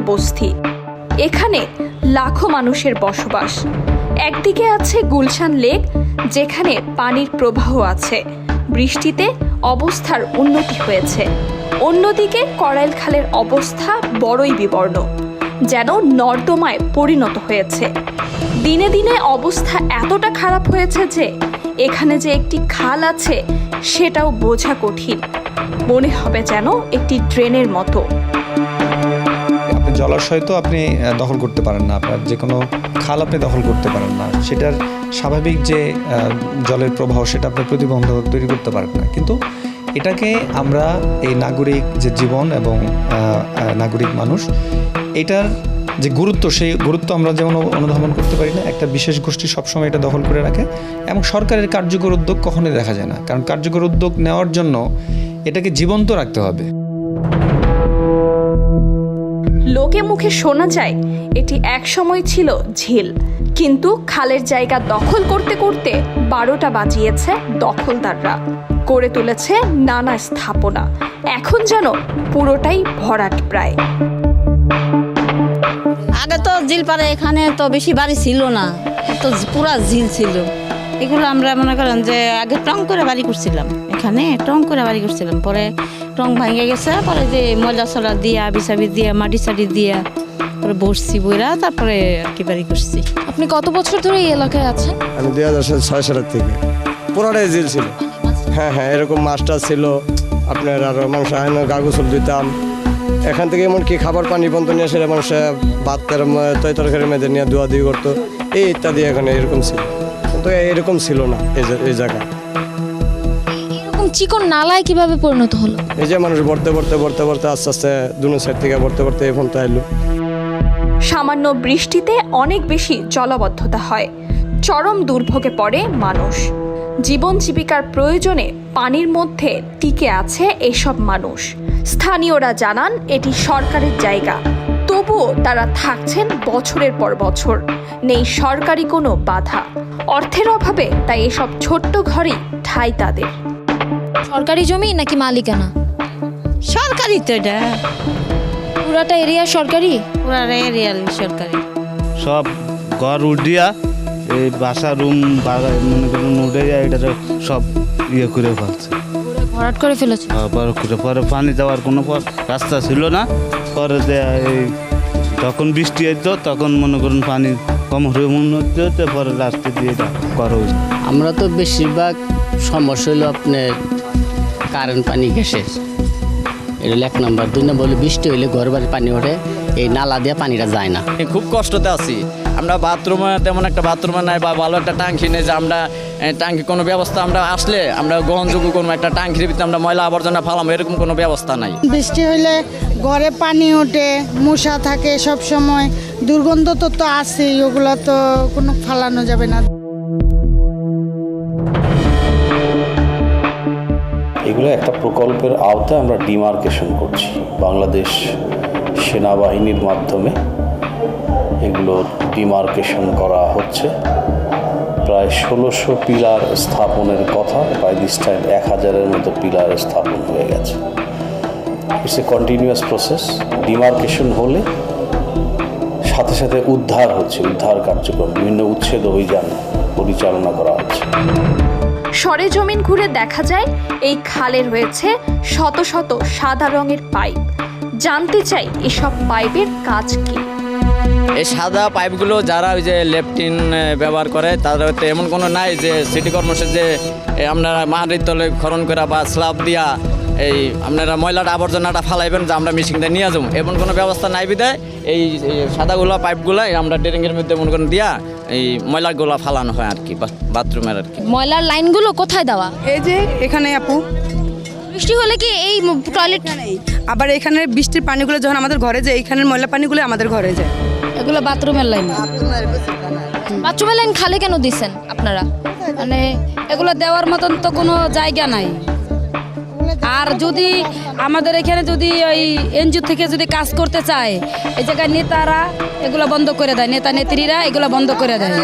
করাইল বস্তি। এখানে লাখো মানুষের বসবাস। একদিকে আছে গুলশান লেক, যেখানে পানির প্রবাহ আছে। বৃষ্টিতে অবস্থার উন্নতি হয়েছে। অন্যদিকে করাইল খালের অবস্থা বড়ই বিবর্ণ, যেন নর্দমায় পরিণত হয়েছে। দিনে দিনে অবস্থা এতটা খারাপ হয়েছে যে, এখানে যে একটি খাল আছে, সেটাও বোঝা কঠিন। মনে হবে যেন একটি ড্রেনের মতো। জলাশয় তো আপনি দখল করতে পারেন না, আপনার যে কোনো খাল আপনি দখল করতে পারেন না। সেটার স্বাভাবিক যে জলের প্রবাহ, সেটা আপনি প্রতিবন্ধক তৈরি করতে পারেন না। কিন্তু এটাকে আমরা এই নাগরিক যে জীবন এবং নাগরিক মানুষ, এটার যে গুরুত্ব, সেই গুরুত্ব আমরা যেমন অনুধাবন করতে পারি না, একটা বিশেষ গোষ্ঠী সবসময় এটা দখল করে রাখে এবং সরকারের কার্যকর উদ্যোগ কখনোই দেখা যায় না। কারণ কার্যকর উদ্যোগ নেওয়ার জন্য এটাকে জীবন্ত রাখতে হবে। লোকে মুখে শোনা যায়, এটি একসময় ছিল ঝিল। কিন্তু খালের জায়গা দখল করতে করতে বারোটা বাজিয়েছে দখলদাররা। করে তুলেছে নানা স্থাপনা। এখন যেন পুরোটাই ভরাট প্রায়। আগে তো ঝিল পারে এখানে তো বেশি বাড়ি ছিল না। তো পুরা ঝিল ছিল। এগুলো আমরা মনে করেন যে আগে টং করে বাড়ি করছিলাম। এখানে টং করে বাড়ি করছিলাম। পরে টং ভাঙে গেছে পরে যে ময়লা সলা দিয়া বিছাবি দিয়া মাটি সাটি দিয়া তারপরে বসছি বইরা তারপরে আর কি বাড়ি করছি আপনি কত বছর ধরে এই এলাকায় আছেন? আমি দুই হাজার ছয় সালের থেকে। পুরাটাই জেল ছিল। হ্যাঁ হ্যাঁ এরকম মাছটা ছিল। আপনার আর মাংস আয়না গা গোসল দিতাম। এখান থেকে এমনকি খাবার পানি বন্ধ নিয়ে এসে মানুষ ভাতের তৈ তরকারি মেয়েদের নিয়ে ধোয়া ধুই করতো। এই ইত্যাদি এখানে এরকম ছিল। কিন্তু এরকম ছিল না এই জায়গা চিকন নালায় কীভাবে পরিণত হলো? এই যে মানুষ ভরতে ভরতে ভরতে ভরতে আস্তে আস্তে দুনো সাইড থেকে ভরতে ভরতে এই পর্যন্ত এলো। সামান্য বৃষ্টিতে অনেক বেশি জলাবদ্ধতা হয়। চরম দুর্ভোগে পড়ে মানুষ। জীবন জীবিকার প্রয়োজনে পানির মধ্যে টিকে আছে এসব মানুষ। স্থানীয়রা জানান এটি সরকারের জায়গা। তবুও তারা থাকছেন বছরের পর বছর। নেই সরকারি কোনো বাধা। অর্থের অভাবে তাই এসব ছোট্ট ঘরেই ঠাঁই তাদের। সরকারি জমি নাকি মালিকানা? সরকারি তো এটা। পুরাটা এরিয়া সরকারি? পুরা রিয়াল সরকারি। সব ঘর উঠিয়া এই বাসা রুম মনে করুন উঠে যায় এটা সব ইয়ে করে ফেলছে। ভরাট করে ফেলেছে? আবার করে। পরে পানি যাওয়ার কোনো রাস্তা ছিল না। পরে দেয়া এই তখন বৃষ্টি হইতো তখন মনে করুন পানি কম হয়ে মনে হতে হতে পরে রাস্তা দিয়ে করা আমরা তো বেশিরভাগ সমস্যা হলো আপনার কারেন্ট পানি গ্যাসের এটা হলো এক নম্বর। দুই নম্বর হলো বৃষ্টি হইলে ঘর বাড়ি পানি ওঠে এই নালা দিয়ে পানিটা যায় না। খুব কষ্টতে আছি। আমরা বাথরুমে তেমন একটা বাথরুমে নাই বা ভালো একটা টাঙ্কি নেই যে আমরা এ, টাঙ্কি কোনো ব্যবস্থা আমরা আসলে আমরা গ্রহণযোগ্য কোনো একটা টাঙ্কির ভিতরে আমরা ময়লা আবর্জনা ফালাম এরকম কোনো ব্যবস্থা নাই। বৃষ্টি হইলে ঘরে পানি ওঠে মশা থাকে সব সময় দুর্গন্ধ তো তো আছেই ওগুলো তো কোনো ফালানো যাবে না। এগুলো একটা প্রকল্পের আওতায় আমরা ডিমার্কেশন করছি। বাংলাদেশ সেনাবাহিনীর মাধ্যমে এগুলো ডিমার্কেশন করা হচ্ছে। প্রায় ষোলোশো পিলার স্থাপনের কথা বাই দিস টাইম এক হাজারের মতো পিলার স্থাপন হয়ে গেছে। It's a continuous process demarcation হলে সাথে সাথে উদ্ধার হচ্ছে, উদ্ধার কার্যক্রম, বিভিন্ন উচ্ছেদ অভিযান পরিচালনা করা হচ্ছে। সরেজমিন ঘুরে দেখা যায়, এই খালে রয়েছে শত শত সাদা রঙের পাইপ। জানতে চাই, এসব পাইপের কাজ কি? এই সাদা পাইপগুলো যারা ওই যে লেপটিন ব্যবহার করে, তাদের এমন কোনো নাই যে সিটি কর্মসূচি যে আপনারা মাটির তলে খরণ করা বা স্ল্যাব দিয়া, এই আপনারা ময়লাটা, আবর্জনাটা ফালাইবেন যে আমরা মেশিনটা নিয়ে যাব। এমন কোনো ব্যবস্থা নাই বিদায় এই সাদাগুলো পাইপগুলো আমরা ড্রেনিংয়ের মধ্যে মনে করেন দিয়া এই ময়লাগুলো ফালানো হয় আর কি বাথরুমের আর কি। ময়লার লাইনগুলো কোথায় দেওয়া? এই যে এখানে আপু। বৃষ্টি হলে কি এই টয়লেট আবার এখানে বৃষ্টির পানিগুলো যখন আমাদের ঘরে যায় এইখানের ময়লা পানিগুলো আমাদের ঘরে যায়। এগুলো বাথরুমের লাইন। বাথরুমের লাইন খালে কেন দিছেন আপনারা? মানে এগুলো দেওয়ার মতন তো কোনো জায়গা নাই। আর যদি আমাদের এখানে যদি ওই এনজিও থেকে যদি কাজ করতে চায়, এই জায়গায় নেতারা এগুলো বন্ধ করে দেয়, নেতা নেত্রীরা এগুলো বন্ধ করে দেয়।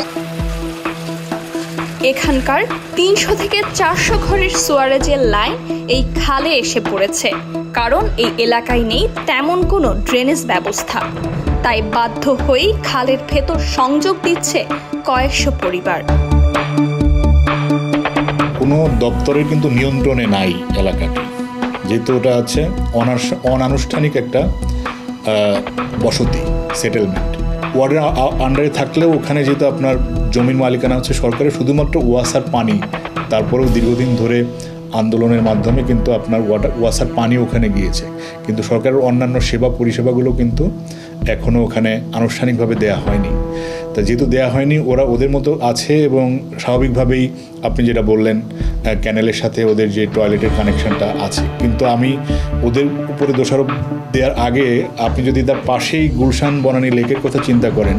এখানকার তিনশো থেকে চারশো ঘরের সুয়ারেজের লাইন এই খালে এসে পড়েছে। কারণ এই এলাকায় নেই তেমন কোনো ড্রেনেজ ব্যবস্থা। তাই বাধ্য হয়েই খালের ভেতর সংযোগ দিচ্ছে কয়েকশো পরিবার। কোনো দপ্তরের কিন্তু নিয়ন্ত্রণে নাই এলাকাটি। যেহেতু ওটা আছে অনানুষ্ঠানিক একটা বসতি সেটেলমেন্ট ওয়ার্ডের আন্ডারে থাকলেও ওখানে যেহেতু আপনার জমির মালিকানা হচ্ছে সরকারের, শুধুমাত্র ওয়াসার পানি। তারপরেও দীর্ঘদিন ধরে আন্দোলনের মাধ্যমে কিন্তু আপনার ওয়াটার ওয়াসার পানি ওখানে গিয়েছে। কিন্তু সরকারের অন্যান্য সেবা পরিষেবাগুলো কিন্তু এখনও ওখানে আনুষ্ঠানিকভাবে দেয়া হয়নি। তা যেহেতু দেয়া হয়নি, ওরা ওদের মতো আছে এবং স্বাভাবিকভাবেই আপনি যেটা বললেন ক্যানেলের সাথে ওদের যে টয়লেটের কানেকশনটা আছে। কিন্তু আমি ওদের উপরে দোষারোপ দেওয়ার আগে আপনি যদি তার পাশেই গুলশান বনানী লেকের কথা চিন্তা করেন,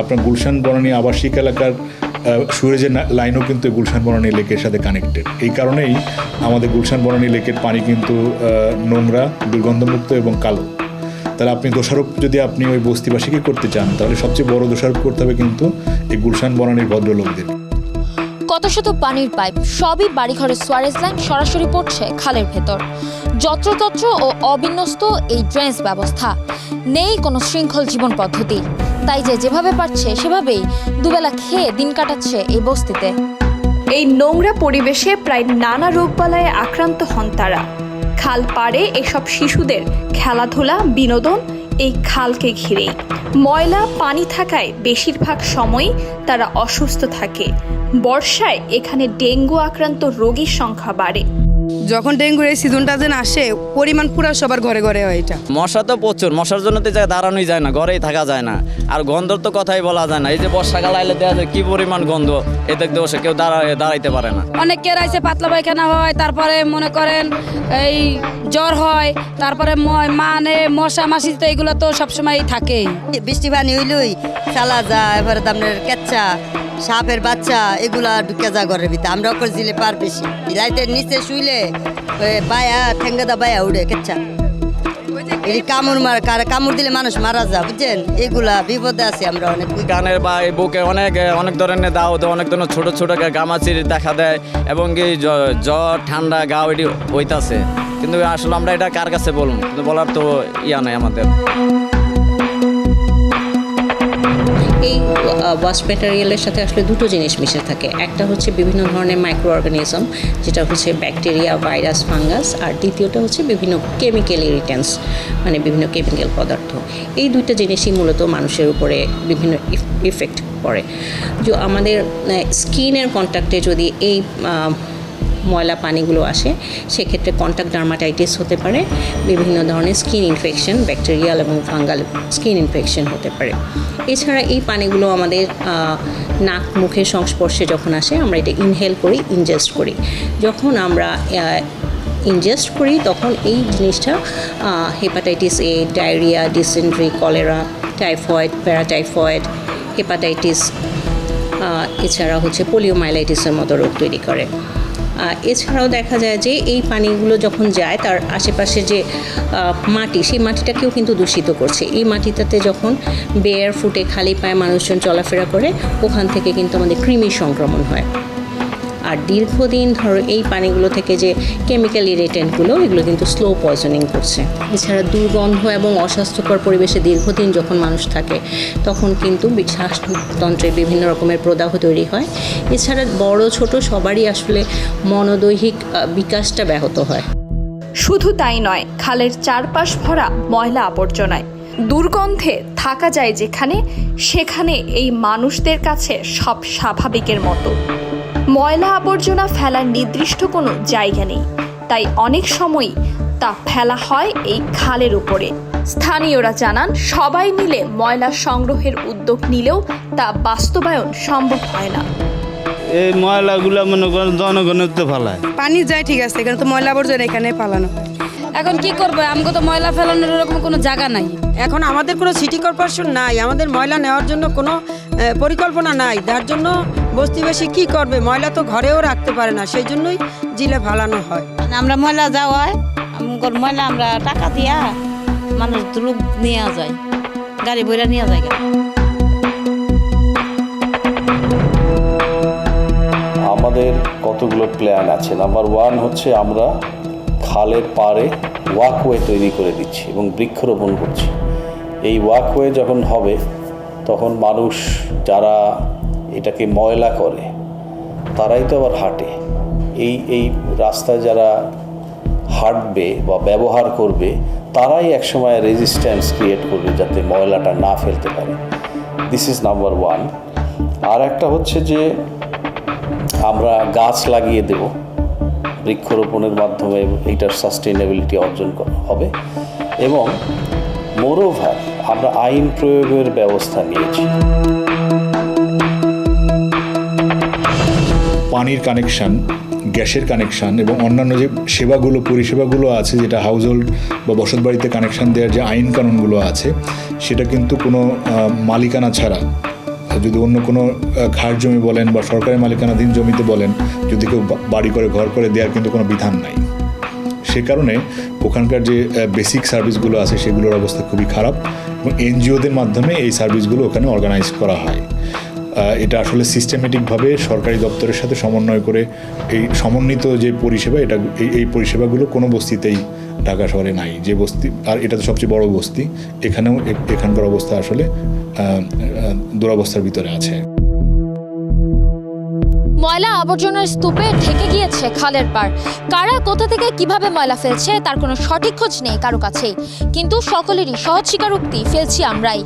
আপনার গুলশান বনানী আবাসিক এলাকার সুরেজের লাইনও কিন্তু গুলশান বনানী লেকের সাথে কানেক্টেড এই কারণেই আমাদের গুলশান বনানী লেকের পানি কিন্তু নোংরা, দুর্গন্ধমুক্ত এবং কালো। তাহলে আপনি দোষারোপ যদি আপনি ওই বস্তিবাসীকে করতে চান তাহলে সবচেয়ে বড় দোষারোপ করতে হবে কিন্তু এই গুলশান বনানীর ভদ্রলোকদের। কত শত পানির পাইপ সবই বাড়িঘরের সোয়ারেজ লাইন সরাসরি পড়ছে খালের ভেতর। যত্রতত্র ও অবিন্যস্ত এই ড্রেনেজ ব্যবস্থা। নেই কোনো শৃঙ্খল জীবন পদ্ধতি। তাই যে যেভাবে পারছে সেভাবেই দুবেলা খেয়ে দিন কাটাচ্ছে এই বস্তিতে। এই নোংরা পরিবেশে প্রায় নানা রোগবালায় আক্রান্ত হন তারা। খাল পাড়ে এসব শিশুদের খেলাধুলা, বিনোদন এই খালকে ঘিরেই। ময়লা, পানি থাকায় বেশিরভাগ সময় তারা অসুস্থ থাকে। বর্ষায় এখানে ডেঙ্গু আক্রান্ত রোগীর সংখ্যা বাড়ে। যখন ডেঙ্গুর এই সিজনটা যেন আসে পরিমাণ পুরো সবার ঘরে ঘরে হয় এটা। মশা তো প্রচুর মশার জন্য তো দাঁড়ানোই যায় না ঘরেই থাকা যায় না। আর গন্ধর তো কথাই বলা যায় না এই যে বর্ষাকাল আইলে দেখা যায় কি পরিমাণ গন্ধ এতে বসে কেউ দাঁড়া দাঁড়াইতে পারে না। অনেকের আছে পাতলা পায়খানা হয় তারপরে মনে করেন এই জ্বর হয় তারপরে মানে মশা মাসি তো এগুলো তো সবসময় থাকেই। বৃষ্টি পানি হইলই চালা যা এবারে আপনার কেচ্চা সাপের বাচ্চা, এগুলা ঢুকে যা ঘরের ভিতরে। আমরা ওপর জিলে পার বেশি। লাইটের নিচে শুইলে বায়া ঠেঙ্গাদা বায়া উড়ে কেচ্চা এই কামড় মার, কার কামড় দিলে মানুষ মারা যা বুঝছেন? এগুলা বিপদে আছে আমরা অনেক। কানের বা এই বুকে অনেক অনেক ধরনের দাও তো অনেক ধরনের ছোট ছোট গামাচির দেখা দেয়, এবং কি জ্বর, ঠান্ডা, গা এটি হইতাছে। কিন্তু আসলে আমরা এটা কার কাছে বলব? কিন্তু বলার তো ইয়া নাই আমাদের। এই ওয়াশ ম্যাটেরিয়ালের সাথে আসলে দুটো জিনিস মিশে থাকে। একটা হচ্ছে বিভিন্ন ধরনের মাইক্রো অর্গানিজম যেটা হচ্ছে ব্যাকটেরিয়া ভাইরাস ফাঙ্গাস আর দ্বিতীয়টা হচ্ছে বিভিন্ন কেমিক্যাল ইরিটেন্স মানে বিভিন্ন কেমিক্যাল পদার্থ। এই দুইটা জিনিসই মূলত মানুষের উপরে বিভিন্ন ইফেক্ট পড়ে যে আমাদের স্কিনের কন্ট্যাক্টে যদি এই ময়লা পানিগুলো আসে, সেক্ষেত্রে কন্ট্যাক্ট ডার্মাটাইটিস হতে পারে, বিভিন্ন ধরনের স্কিন ইনফেকশন ব্যাকটেরিয়াল এবং ফাঙ্গাল স্কিন ইনফেকশন হতে পারে। এছাড়া এই পানিগুলো আমাদের নাক মুখের সংস্পর্শে যখন আসে, আমরা এটা ইনহেল করি ইনজেস্ট করি। যখন আমরা ইনজেস্ট করি, তখন এই জিনিসটা hepatitis A diarrhoea dysentery cholera typhoid paratyphoid hepatitis এছাড়া হচ্ছে পোলিওমাইলাইটিসের মতো রোগ তৈরি করে। এছাড়াও দেখা যায় যে এই পানিগুলো যখন যায়, তার আশেপাশে যে মাটি, সেই মাটিটাকেও কিন্তু দূষিত করছে। এই মাটিটাতে যখন বেয়ার ফুটে খালি পায়ে মানুষজন চলাফেরা করে, ওখান থেকে কিন্তু আমাদের কৃমি সংক্রমণ হয়। আর দীর্ঘদিন ধরো এই পানিগুলো থেকে যে কেমিক্যাল ইরিটেন্টগুলো এগুলো কিন্তু স্লো পয়জনিং করছে। এছাড়া দুর্গন্ধ এবং অস্বাস্থ্যকর পরিবেশে দীর্ঘদিন যখন মানুষ থাকে, তখন কিন্তু শ্বাসতন্ত্রে বিভিন্ন রকমের প্রদাহ তৈরি হয়। এছাড়া বড়, ছোট সবারই আসলে মনোদৈহিক বিকাশটা ব্যাহত হয়। শুধু তাই নয়, খালের চারপাশ ভরা ময়লা আবর্জনায়। দুর্গন্ধে থাকা যায় যেখানে, সেখানে এই মানুষদের কাছে সব স্বাভাবিকের মতো। ময়লা আবর্জনা ফেলার নির্দিষ্ট কোনো জায়গা নেই। তাই অনেক সময় তা ফেলা হয় এই খালের উপরে। স্থানীয়রা জানান, সবাই মিলে ময়লা সংগ্রহের উদ্যোগ নিলেও তা বাস্তবায়ন সম্ভব হয় না। এই ময়লাগুলো মনে করেন জনগণের তো ফেলায়। পানি যায় ঠিক আছে এখানে তো ময়লা আবর্জনা এখানে হয় এখন কি করব? আমাকে তো ময়লা ফেলানোর এরকম কোনো জায়গা নাই। এখন আমাদের কোনো সিটি কর্পোরেশন নাই আমাদের ময়লা নেওয়ার জন্য কোনো আহ, পরিকল্পনা নাই। যার জন্য বস্তিবাসী কি করবে? ময়লা তো ঘরেও রাখতে পারে না সেই জন্যই জিলে ফালানো হয়। মানে আমরা ময়লা যাওয়ায় ময়লা আমরা টাকা দিয়া মানুষ দ্রুপ নিয়ে যায় গাড়ি বইরা নিয়ে যায় আমাদের কতগুলো প্ল্যান আছে? নাম্বার ওয়ান হচ্ছে আমরা খালের পাড়ে ওয়াকওয়ে তৈরি করে দিচ্ছি এবং বৃক্ষরোপণ করছি। এই ওয়াকওয়ে যখন হবে, তখন মানুষ যারা এটাকে ময়লা করে, তারাই তো আবার হাঁটে। এই এই রাস্তায় যারা হাঁটবে বা ব্যবহার করবে, তারাই একসময় রেজিস্ট্যান্স ক্রিয়েট করবে যাতে ময়লাটা না ফেলতে পারে। দিস ইজ নাম্বার ওয়ান আর একটা হচ্ছে যে আমরা গাছ লাগিয়ে দেব। বৃক্ষরোপণের মাধ্যমে এইটার সাস্টেইনেবিলিটি অর্জন হবে। এবং মোরোভার আমরা আইন প্রয়োগের ব্যবস্থা নিয়েছি। পানির কানেকশান গ্যাসের কানেকশান এবং অন্যান্য যে সেবাগুলো, পরিষেবাগুলো আছে, যেটা হাউস হোল্ড বা বসত বাড়িতে কানেকশান দেওয়ার যে আইন কানুনগুলো আছে, সেটা কিন্তু কোনো মালিকানা ছাড়া যদি অন্য কোনো ঘাট জমি বলেন বা সরকারি মালিকানাধীন জমিতে বলেন, যদি কেউ বাড়ি করে, ঘর করে দেওয়ার কিন্তু কোনো বিধান নাই। সে কারণে ওখানকার যে বেসিক সার্ভিসগুলো আছে, সেগুলোর অবস্থা খুবই খারাপ এবং এনজিওদের মাধ্যমে এই সার্ভিসগুলো ওখানে অর্গানাইজ করা হয়। এটা আসলে সিস্টেমেটিকভাবে সরকারি দপ্তরের সাথে সমন্বয় করে এই সমন্বিত যে পরিষেবা, এটা এই পরিষেবাগুলো কোনো বস্তিতেই ঢাকা শহরে নাই। যে বস্তি, আর এটা তো সবচেয়ে বড় বস্তি। এখানেও এখানকার অবস্থা আসলে দুরবস্থার ভিতরে আছে। ময়লা আবর্জনার স্তূপে ঢেকে গিয়েছে খালের পাড়। কারা কোথা থেকে কীভাবে ময়লা ফেলছে তার কোনো সঠিক খোঁজ নেই কারও কাছে কিন্তু সকলেরই সহজ স্বীকারোক্তি ফেলছি আমরাই।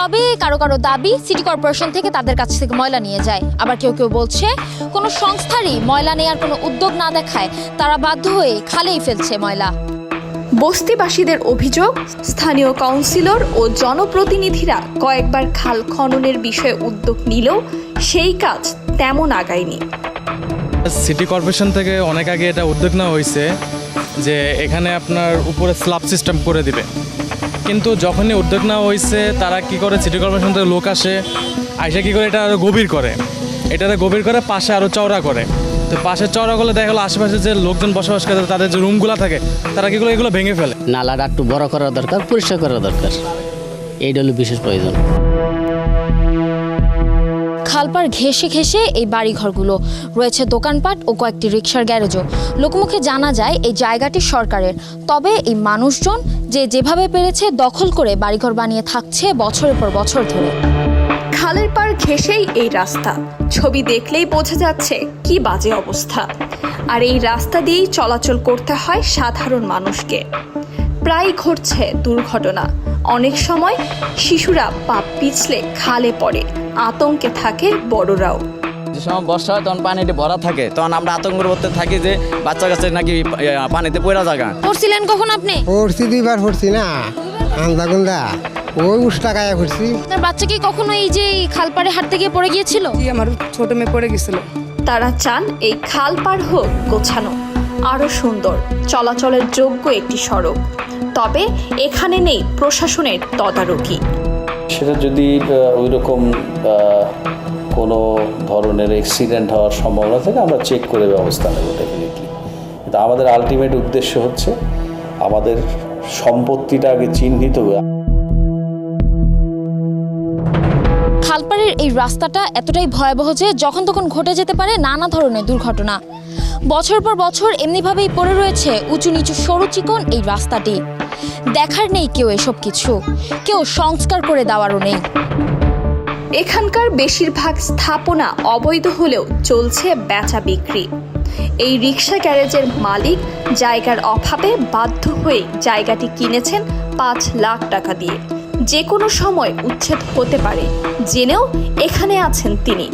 তবে কারও কারও দাবি সিটি কর্পোরেশন থেকে তাদের কাছ থেকে ময়লা নিয়ে যায়। আবার কেউ কেউ বলছে কোনো সংস্থারই ময়লা নেয়ার কোনো উদ্যোগ না দেখায় তারা বাধ্য হয়ে খালেই ফেলছে ময়লা। বস্তিবাসীদের অভিযোগ স্থানীয় কাউন্সিলর ও জনপ্রতিনিধিরা কয়েকবার খাল খননের বিষয়ে উদ্যোগ নিলেও সেই কাজ তেমন আগায়নি। সিটি কর্পোরেশন থেকে অনেক আগে এটা উদ্যোগ নেওয়া হয়েছে যে এখানে আপনার উপরে স্ল্যাব সিস্টেম করে দিবে। কিন্তু যখনই উদ্যোগ নেওয়া হয়েছে, তারা কি করে সিটি কর্পোরেশন থেকে লোক আসে, আইসা কী করে এটা আরও গভীর করে। এটা গভীর করে পাশে আরও চওড়া করে। তো পাশে চওড়া করলে দেখা গেলো আশেপাশে যে লোকজন বসবাস করে, তাদের যে রুমগুলো থাকে, তারা কি করে এগুলো ভেঙে ফেলে? নালাটা একটু বড় করা দরকার, পরিষ্কার করা দরকার। এইটা হলো বিশেষ প্রয়োজন। খালপার ঘেসে ঘেসে এই বাড়িঘরগুলো। রয়েছে দোকানপাট ও কয়েকটি রিক্সার গ্যারেজও। লোকমুখে জানা যায়, এই জায়গাটি সরকারের। তবে এই মানুষজন যে যেভাবে পেরেছে দখল করে বাড়িঘর বানিয়ে থাকছে বছরের পর বছর ধরে। খালের পার ঘেঁষেই এই রাস্তা। ছবি দেখলেই বোঝা যাচ্ছে কি বাজে অবস্থা। আর এই রাস্তা দিয়েই চলাচল করতে হয় সাধারণ মানুষকে। প্রায় ঘটছে দুর্ঘটনা। অনেক সময় শিশুরা পা পিছলে খালে পড়ে। আতঙ্কে থাকে বড়রাও। যে সময় বর্ষা হয় তখন পানিতে ভরা থাকে। তখন আমরা আতঙ্কের মধ্যে থাকি যে বাচ্চা কাছে নাকি পানিতে পড়া জায়গা পড়ছিলেন কখন আপনি? পড়ছি দুইবার পড়ছি না। আন্দা গুন্দা ওই উষ্টা গায়ে পড়ছি। আপনার বাচ্চা কি কখনো এই যে এই খালপাড়ে হাঁটতে গিয়ে পড়ে গিয়েছিল? আমার ছোট মেয়ে পড়ে গেছিল তারা চান এই খাল পার হোক গোছানো। আরও সুন্দর চলাচলের যোগ্য একটি সড়ক। তবে এখানে নেই প্রশাসনের তদারকি। সেটা যদি ওই রকম কোনো ধরনের অ্যাক্সিডেন্ট হওয়ার সম্ভাবনা থাকে, আমরা চেক করে ব্যবস্থা নেব ডেফিনেটলি কিন্তু আমাদের আলটিমেট উদ্দেশ্য হচ্ছে, আমাদের সম্পত্তিটা আগে চিহ্নিত খালপাড়ের এই রাস্তাটা এতটাই ভয়াবহ যে যখন তখন ঘটে যেতে পারে নানা ধরনের দুর্ঘটনা। বছর পর বছর এমনিভাবেই পড়ে রয়েছে উঁচু নিচু সরু চিকন এই রাস্তাটি। দেখার নেই কেউ এসব কিছু। কেউ সংস্কার করে দেওয়ারও নেই। এখানকার বেশিরভাগ স্থাপনা অবৈধ হলেও চলছে বেচা বিক্রি। এই রিক্সা গ্যারেজের মালিক জায়গার অভাবে বাধ্য হয়ে জায়গাটি কিনেছেন পাঁচ লাখ টাকা দিয়ে। যে কোনো সময় উচ্ছেদ হতে পারে। জেনেও এখানে আছেন তিনি।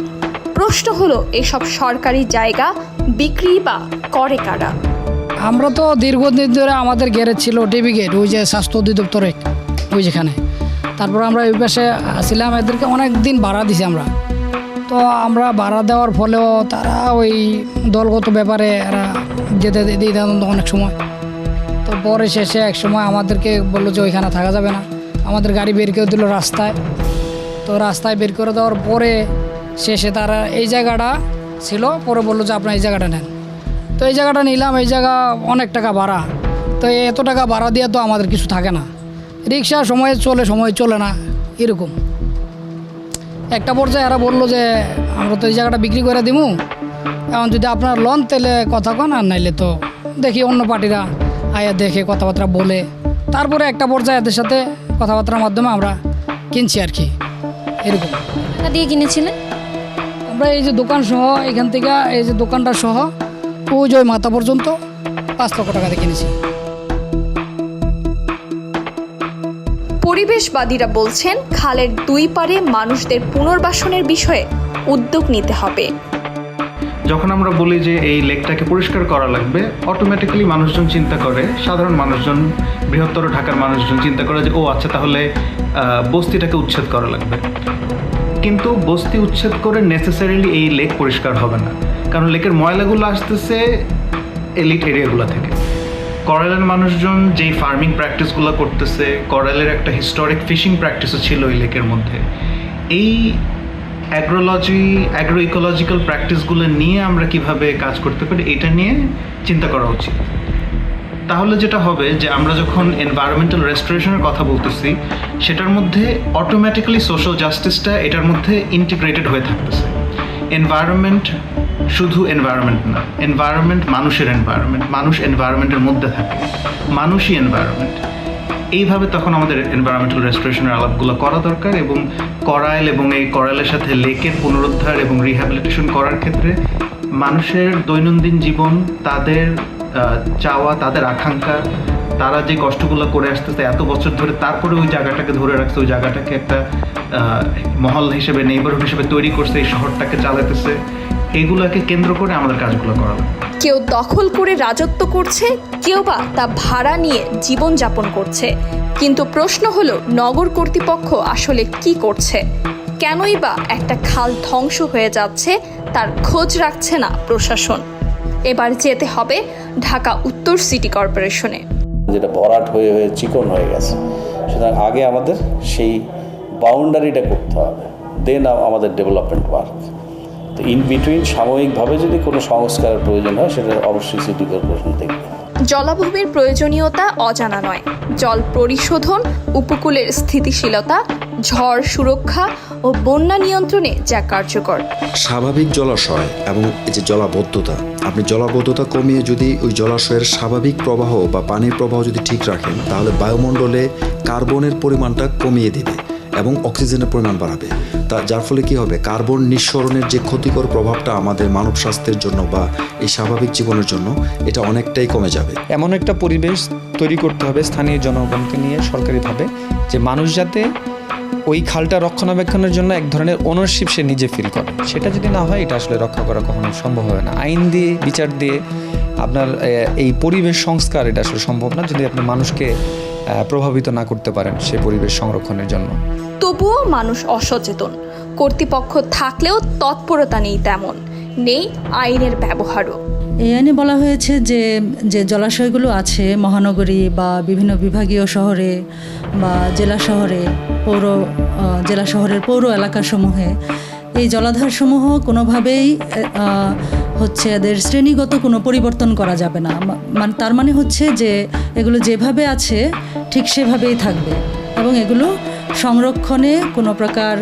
প্রশ্ন হলো, এসব সরকারি জায়গা বিক্রি বা করে কারা? আমরা তো দীর্ঘদিন ধরে আমাদের গ্যারেজ ছিল ডিবি গেট ওই যে স্বাস্থ্য অধিদপ্তরে, ওই যেখানে। তারপর আমরা ওই পাশে ছিলাম এদেরকে অনেক দিন ভাড়া দিছি আমরা। তো আমরা ভাড়া দেওয়ার ফলেও তারা ওই দলগত ব্যাপারে এরা যেতে দিতে অনেক সময়। তো পরে শেষে এক সময় আমাদেরকে বলল যে ওইখানে থাকা যাবে না। আমাদের গাড়ি বের করে দিল রাস্তায়। তো রাস্তায় বের করে দেওয়ার পরে শেষে তারা এই জায়গাটা ছিল, পরে বলল যে আপনার এই জায়গাটা নেন। তো এই জায়গাটা নিলাম এই জায়গা অনেক টাকা ভাড়া। তো এত টাকা ভাড়া দিয়ে তো আমাদের কিছু থাকে না। রিক্সা সময়ে চলে সময় চলে না এরকম। একটা পর্যায়ে এরা বলল যে আমরা তো এই জায়গাটা বিক্রি করে দিমু। এখন যদি আপনার লন তাহলে কথা কন আর নাইলে তো দেখি অন্য পার্টিরা আয়া দেখে কথাবার্তা বলে। তারপরে একটা পর্যায়ে এদের সাথে কথাবার্তার মাধ্যমে আমরা কিনছি আর কি এরকম। টাকা দিয়ে কিনেছিলেন? আমরা এই যে দোকান সহ এখান থেকে এই যে দোকানটা সহ ওই যে মাথা পর্যন্ত পাঁচ লক্ষ টাকা দিয়ে কিনেছি। পরিবেশবাদীরা বলছেন খালের দুই পারে মানুষদের পুনর্বাসনের বিষয়ে উদ্যোগ নিতে হবে। যখন আমরা বলি যে এই লেকটাকে পরিষ্কার করা লাগবে অটোমেটিক্যালি মানুষজন চিন্তা করে সাধারণ মানুষজন বৃহত্তর ঢাকার মানুষজন চিন্তা করে যে ও আচ্ছা তাহলে আহ, বস্তিটাকে উচ্ছেদ করা লাগবে। কিন্তু বস্তি উচ্ছেদ করে নেসেসারিলি এই লেক পরিষ্কার হবে না। কারণ লেকের ময়লাগুলো আসতেছে এলিট এরিয়াগুলো থেকে। করালের মানুষজন যেই ফার্মিং প্র্যাকটিসগুলো করতেছে করালের একটা হিস্টোরিক ফিশিং প্র্যাকটিসও ছিল ওই লেকের মধ্যে। এই অ্যাগ্রোলজি অ্যাগ্রো ইকোলজিক্যাল প্র্যাকটিসগুলো নিয়ে আমরা কীভাবে কাজ করতে পারি, এটা নিয়ে চিন্তা করা উচিত। তাহলে যেটা হবে যে আমরা যখন এনভায়রনমেন্টাল রেস্টোরেশনের কথা বলতেছি, সেটার মধ্যে অটোমেটিক্যালি সোশ্যাল জাস্টিসটা এটার মধ্যে ইন্টিগ্রেটেড হয়ে থাকতেছে। এনভায়রনমেন্ট শুধু এনভায়রনমেন্ট না এনভায়রনমেন্ট মানুষের এনভায়রনমেন্ট মানুষ এনভায়রনমেন্টের মধ্যে থাকে, মানুষই এনভায়রনমেন্ট এইভাবে তখন আমাদের এনভায়রনমেন্টাল রেস্টোরেশনের আলাপগুলো করা দরকার এবং করাইল এবং এই করাইলের সাথে লেকের পুনরুদ্ধার এবং রিহ্যাবিলিটেশন করার ক্ষেত্রে মানুষের দৈনন্দিন জীবন, তাদের চাওয়া, তাদের আকাঙ্ক্ষা, তারা যে কষ্টগুলো করে আসতেছে এত বছর ধরে তারপরে ওই জায়গাটাকে ধরে রাখছে, ওই জায়গাটাকে একটা মহল হিসেবে নেইবারহুড হিসেবে তৈরি করছে, এই শহরটাকে চালাতেছে। এইগুলোকে কেন্দ্র করে আমাদের কাজগুলো করা কেউ দখল করে রাজত্ব করছে কেউ বা তা ভাড়া নিয়ে জীবনযাপন করছে। কিন্তু প্রশ্ন হলো নগর কর্তৃপক্ষ আসলে কি করছে? কেনই বা একটা খাল ধ্বংস হয়ে যাচ্ছে তার খোঁজ রাখছে না প্রশাসন। এবার যেতে হবে ঢাকা উত্তর সিটি কর্পোরেশনে। যেটা ভরাট হয়ে হয়ে চিকন হয়ে গেছে সুতরাং আগে আমাদের সেই বাউন্ডারিটা করতে হবে। দেন আমাদের ডেভেলপমেন্ট ওয়ার্ক তো ইন বিটুইন সাময়িকভাবে যদি কোনো সংস্কারের প্রয়োজন হয় সেটা অবশ্যই সিটি কর্পোরেশন দেখবে। জলাভূমির প্রয়োজনীয়তা অজানা নয়। জল পরিশোধন উপকূলের স্থিতিশীলতা ঝড় সুরক্ষা ও বন্যা নিয়ন্ত্রণে যা কার্যকর। স্বাভাবিক জলাশয় এবং এই যে জলাবদ্ধতা আপনি জলাবদ্ধতা কমিয়ে যদি ওই জলাশয়ের স্বাভাবিক প্রবাহ বা পানির প্রবাহ যদি ঠিক রাখেন তাহলে বায়ুমণ্ডলে কার্বনের পরিমাণটা কমিয়ে দিবে। এবং অক্সিজেনের পরিমাণ বাড়াবে। তা যার ফলে কি হবে? কার্বন নিঃসরণের যে ক্ষতিকর প্রভাবটা আমাদের মানব স্বাস্থ্যের জন্য বা এই স্বাভাবিক জীবনের জন্য, এটা অনেকটাই কমে যাবে। এমন একটা পরিবেশ তৈরি করতে হবে স্থানীয় জনগণকে নিয়ে সরকারিভাবে, যে মানুষ যাতে ওই খালটা রক্ষণাবেক্ষণের জন্য এক ধরনের ওনারশিপ সে নিজে ফিল করে। সেটা যদি না হয়, এটা আসলে রক্ষা করা কখনো সম্ভব হবে না। আইন দিয়ে, বিচার দিয়ে আপনার এই পরিবেশ সংস্কার এটা আসলে সম্ভব না। যদি আপনি মানুষকে প্রভাবিত না করতে পারেন সে পরিবেশ সংরক্ষণের জন্য। তবুও মানুষ অসচেতন। কর্তৃপক্ষ থাকলেও তৎপরতা নেই তেমন। নেই আইনের ব্যবহারও। এই আইনে বলা হয়েছে যে যে জলাশয়গুলো আছে মহানগরী বা বিভিন্ন বিভাগীয় শহরে বা জেলা শহরে পৌর জেলা শহরের পৌর এলাকাসমূহে এই জলাধারসমূহ কোনোভাবেই হচ্ছে এদের শ্রেণীগত কোনো পরিবর্তন করা যাবে না। মানে তার মানে হচ্ছে যে, এগুলো যেভাবে আছে, ঠিক সেভাবেই থাকবে। এবং এগুলো সংরক্ষণে কোনো প্রকার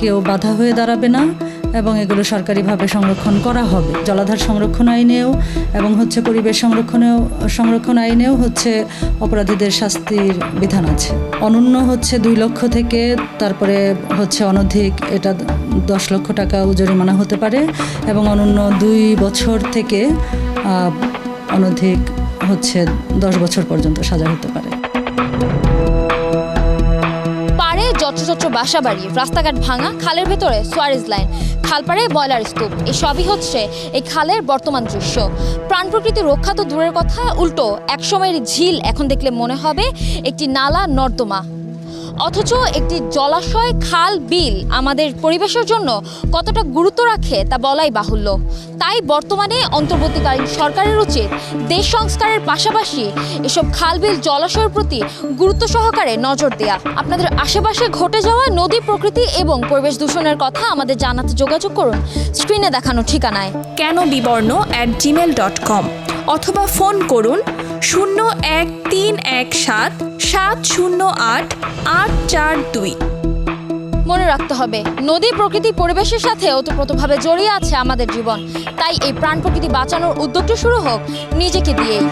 কেউ বাধা হয়ে দাঁড়াবে না। এবং এগুলো সরকারিভাবে সংরক্ষণ করা হবে। জলাধার সংরক্ষণ আইনেও এবং হচ্ছে পরিবেশ সংরক্ষণেও, সংরক্ষণ আইনেও হচ্ছে অপরাধীদের শাস্তির বিধান আছে। অনন্য হচ্ছে দুই লক্ষ থেকে, তারপরে হচ্ছে অনধিক, এটা দশ লক্ষ টাকা জরিমানা হতে পারে এবং অনন্য দুই বছর থেকে অনধিক হচ্ছে দশ বছর পর্যন্ত সাজা হতে পারে। যত্রযত্র বাসা বাড়ি, রাস্তাঘাট ভাঙা, খালের ভেতরে সোয়ারেজ লাইন, খালপাড়ে বয়লার স্তূপ এসবই হচ্ছে এই খালের বর্তমান দৃশ্য। প্রাণ প্রকৃতি রক্ষা তো দূরের কথা, উল্টো, একসময়ের ঝিল এখন দেখলে মনে হবে একটি নালা নর্দমা। অথচ একটি জলাশয়, খাল, বিল আমাদের পরিবেশের জন্য কতটা গুরুত্ব রাখে তা বলাই বাহুল্য। তাই বর্তমানে অন্তর্বর্তীকালীন সরকারের উচিত দেশ সংস্কারের পাশাপাশি এসব খাল, বিল, জলাশয়ের প্রতি গুরুত্ব সহকারে নজর দেয়া। আপনাদের আশেপাশে ঘটে যাওয়া নদী প্রকৃতি এবং পরিবেশ দূষণের কথা আমাদের জানাতে যোগাযোগ করুন। স্ক্রিনে দেখানো ঠিকানায়। কেন বিবর্ণ অ্যাট জিমেল ডট কম অথবা ফোন করুন শূন্য এক তিন এক সাত সাত শূন্য আট আট চার দুই। মনে রাখতে হবে, নদী প্রকৃতি পরিবেশের সাথে ওতপ্রোতভাবে জড়িয়ে আছে আমাদের জীবন। তাই এই প্রাণ প্রকৃতি বাঁচানোর উদ্যোগটা শুরু হোক, নিজেকে দিয়েই।